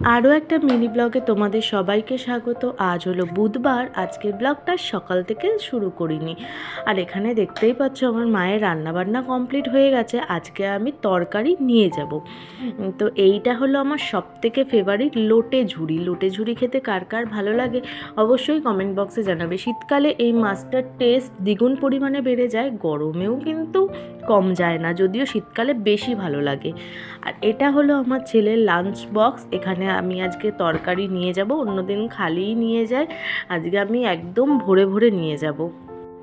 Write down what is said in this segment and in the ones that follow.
আরও একটা মিনি ব্লগে তোমাদের সবাইকে স্বাগত। আজ হলো বুধবার, আজকের ব্লগটা সকাল থেকে শুরু করিনি। আর এখানে দেখতেই পাচ্ছ আমার মায়ের রান্নাবান্না কমপ্লিট হয়ে গেছে, আজকে আমি তরকারি নিয়ে যাব। তো এইটা হলো আমার সব থেকে ফেভারিট লোটে ঝুড়ি। লোটে ঝুড়ি খেতে কার কার ভালো লাগে অবশ্যই কমেন্ট বক্সে জানাবে। শীতকালে এই মাছটার টেস্ট দ্বিগুণ পরিমাণে বেড়ে যায়, গরমেও কিন্তু কম যায় না, যদিও শীতকালে বেশি ভালো লাগে। আর এটা হলো আমার ছেলের লাঞ্চ বক্স এখানে আমি আজকে তরকারি নিয়ে যাব, অন্যদিন খালিই নিয়ে যায়, আজকে আমি একদম ভরে ভরে নিয়ে যাব।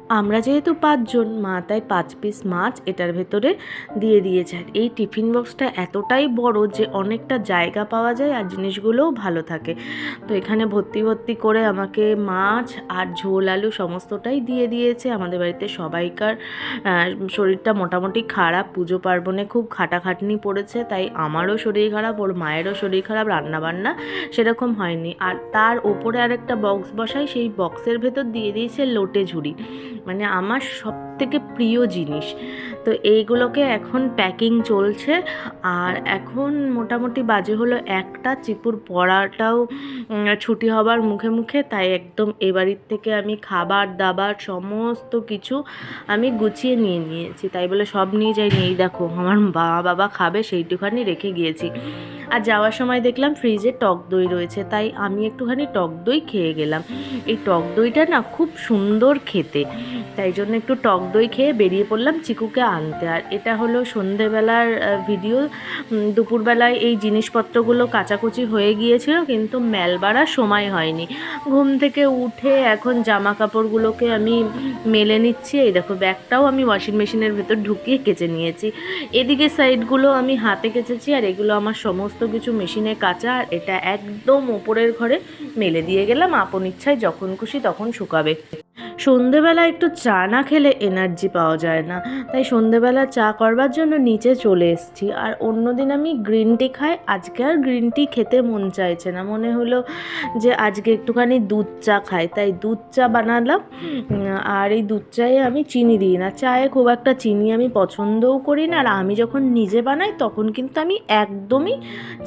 আমরা যেহেতু পাঁচজন, মা তাই পাঁচ পিস মাছ এটার ভেতরে দিয়ে দিয়েছে। আর এই টিফিন বক্সটা এতটাই বড় যে অনেকটা জায়গা পাওয়া যায় আর জিনিসগুলোও ভালো থাকে। তো এখানে ভর্তি ভর্তি করে আমাকে মাছ আর ঝোল, আলু সমস্তটাই দিয়ে দিয়েছে। আমাদের বাড়িতে সবাইকার শরীরটা মোটামুটি খারাপ। পুজো পার্বণে খুব খাটাখাটনি পড়েছে, তাই আমারও শরীর খারাপ, ওর মায়েরও শরীর খারাপ, রান্নাবান্না সেরকম হয়নি। আর তার ওপরে আরেকটা বক্স বসাই, সেই বক্সের ভেতর দিয়ে দিয়েছে লোটে ঝুড়ি। মানে আমার সব থেকে প্রিয় জিনিস। তো এইগুলোকে এখন প্যাকিং চলছে। আর এখন মোটামুটি বাজে হলো একটা। চিপুর পড়াটাও ছুটি হবার মুখে মুখে। তাই একদম এ বাড়ির থেকে আমি খাবার, দাবার, সমস্ত কিছু আমি গুছিয়ে নিয়ে নিয়েছি। তাই বলে সব নিয়ে যাইনি। এই দেখো, আমার মা বাবা খাবে সেইটুখানি রেখে গিয়েছি। আর যাওয়ার সময় দেখলাম ফ্রিজে টক দই রয়েছে, তাই আমি একটুখানি টক দই খেয়ে গেলাম। এই টক দইটা না খুব সুন্দর খেতে, তাই জন্য একটু টক দই খেয়ে বেরিয়ে পড়লাম চিকুকে আনতে। আর এটা হলো সন্ধেবেলার ভিডিও দুপুরবেলায় এই জিনিসপত্রগুলো কাচাকুচি হয়ে গিয়েছিল, কিন্তু মেলবাড়ার সময় হয়নি। ঘুম থেকে উঠে এখন জামা কাপড়গুলোকে আমি মেলে নিচ্ছি, এই দেখো ব্যাগটাও আমি ওয়াশিং মেশিনের ভেতর ঢুকিয়ে কেচে নিয়েছি। এদিকে সাইডগুলো আমি হাতে কেচেছি, আর এগুলো আমার সমস্ত কিছু মেশিনে কাঁচা, আর এটা একদম ওপরের ঘরে মেলে দিয়ে গেলাম। আপন ইচ্ছায় যখন খুশি তখন শুকাবে। সন্ধেবেলা একটু চা না খেলে এনার্জি পাওয়া যায় না। তাই সন্ধেবেলা চা করবার জন্য নিচে চলে এসেছি। আর অন্যদিন আমি গ্রিন টি খাই। আজকে আর গ্রিন টি খেতে মন চাইছে না। মনে হলো যে আজকে একটুখানি দুধ চা খাই। তাই দুধ চা বানালাম। আর এই দুধ চায়ে আমি চিনি দিই না। চায়ে খুব একটা চিনি আমি পছন্দও করি না। আর আমি যখন নিজে বানাই, তখন কিন্তু আমি একদমই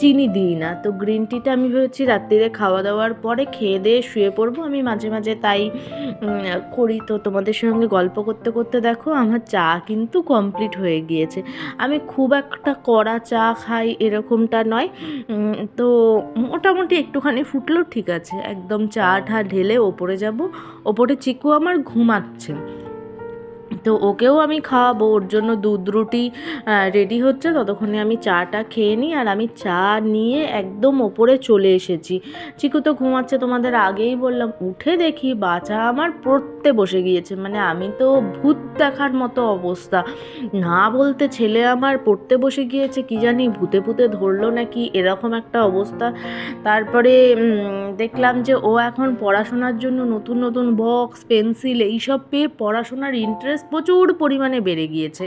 চিনি দিই না। তো গ্রিন টিটা আমি ভেবেছি রাত্রিরে খাওয়া দাওয়ার পরে খেয়ে দিয়ে শুয়ে পড়ব। আমি মাঝে মাঝে তাই করি। তো তোমাদের সঙ্গে গল্প করতে করতে দেখো আমার চা কিন্তু কমপ্লিট হয়ে গিয়েছে। আমি খুব একটা কড়া চা খাই এরকমটা নয়। তো মোটামুটি একটুখানি ফুটলো ঠিক আছে। একদম চা ঠা ঢেলে ওপরে যাব। ওপরে চিকু আমার ঘুমাচ্ছে। তো ওকেও আমি খাওয়াবো, ওর জন্য দুধ রুটি রেডি হচ্ছে। ততক্ষণে আমি চাটা খেয়ে নিই আর আমি চা নিয়ে একদম ওপরে চলে এসেছি। চিকু তো ঘুমাচ্ছে, তোমাদের আগেই বললাম, উঠে দেখি বাচ্চা আমার পড়তে বসে গিয়েছে। মানে আমি তো ভূত দেখার মতো অবস্থা। না বলতে ছেলে আমার পড়তে বসে গিয়েছে, কি জানি ভূতে ভূতে ধরলো নাকি, এরকম একটা অবস্থা। তারপরে দেখলাম যে ও এখন পড়াশোনার জন্য নতুন নতুন বক্স পেন্সিল এইসব পেয়ে পড়াশোনার ইন্টারেস্ট প্রচুর পরিমাণে বেড়ে গিয়েছে।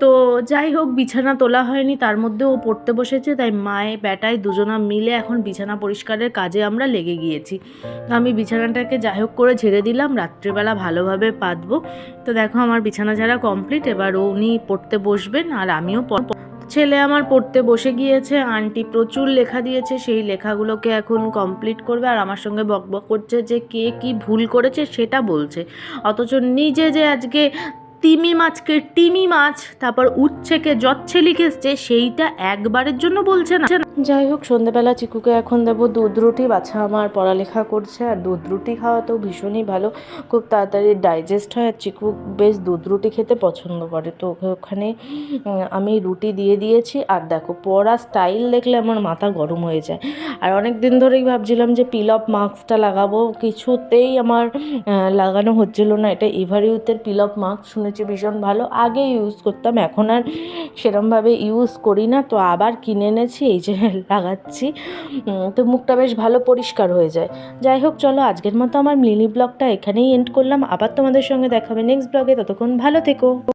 তো যাই হোক, বিছানা তোলা হয়নি, তার মধ্যে ও পড়তে বসেছে, তাই মায়ে ব্যাটায় দুজনা মিলে এখন বিছানা পরিষ্কারের কাজে আমরা লেগে গিয়েছি। আমি বিছানাটাকে যাই হোক করে ঝেড়ে দিলাম, রাত্রিবেলা ভালোভাবে পাতবো। তো দেখো, আমার বিছানা ছাড়া কমপ্লিট, এবার উনি পড়তে বসবেন, আর আমিও ছেলে আমার পড়তে বসে গিয়েছে, আন্টি প্রচুর লেখা দিয়েছে, সেই লেখাগুলোকে এখন কমপ্লিট করবে আর আমার সঙ্গে বকবক করছে যে কে কি ভুল করেছে সেটা বলছে। অথচ নিজে যে আজকে তিমি মাছকে টিমি মাছ, তারপর উচ্ছেকে যচ্ছে লিখেছে, সেইটা একবারের জন্য বলছে না। যাই হোক সন্ধ্যেবেলা চিকুকে এখন দেবো দুধ রুটি। বাচ্চা আমার পড়ালেখা করছে আর দুধ রুটি খাওয়া তো ভীষণই ভালো। খুব তাড়াতাড়ি ডাইজেস্ট হয় আর চিকু বেশ দুধ রুটি খেতে পছন্দ করে। তো ওকে ওখানে আমি রুটি দিয়ে দিয়েছি। আর দেখো পড়া স্টাইল দেখলে আমার মাথা গরম হয়ে যায়। আর অনেক দিন ধরেই ভাবছিলাম যে পিল অফ মাস্কটা লাগাবো। কিছুতেই আমার লাগানো হচ্ছিল না। এটা এভারিউথের পিল অফ মাস্ক শুনেছি ভীষণ ভালো। আগে ইউজ করতাম, এখন আর সেরমভাবে ইউজ করি না। তো আবার কিনে এনেছি। এই যে লাগাচ্ছি। তো মুখটা বেশ ভালো পরিষ্কার হয়ে যায়। যাই হোক, চলো আজকের মতো আমার মিনি ব্লগটা এখানেই এন্ড করলাম। আবার তোমাদের সঙ্গে দেখাবে নেক্সট ব্লগে ততক্ষণ ভালো থেকো।